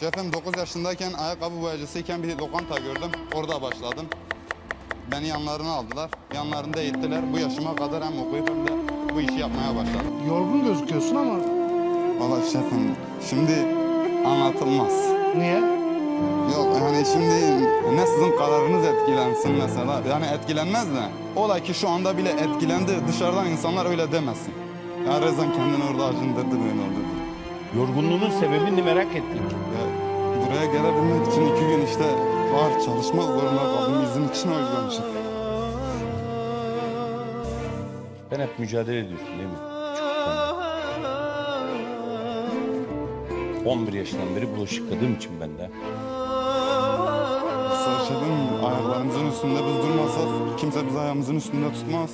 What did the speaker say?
Şefim 9 yaşındayken ayakkabı boyacısıyken bir lokanta gördüm. Orada başladım. Beni yanlarına aldılar. Yanlarında eğittiler. Bu yaşıma kadar hem okuyup hem de bu işi yapmaya başladım. Yorgun gözüküyorsun ama Valla şefim şimdi anlatılmaz. niye? Yok yani şimdi ne sizin kararınız etkilensin mesela. Yani etkilenmez de. Ola ki şu anda bile etkilendi. Dışarıdan insanlar öyle demesin. Ya Rezan kendini orada acındırdı böyle oldu. Yorgunluğunun sebebini merak ettik. Ya, buraya gelebilmek için iki gün işte var çalışmak zorunda kaldım. izin için o yüzden şey. Ben hep mücadele ediyorsun değil mi? Çocukken. 11 yaşından beri bulaşık yıkadığım için ben de. Sana şey? Ayaklarımızın üstünde biz durmasak kimse bizi ayağımızın üstünde tutmaz.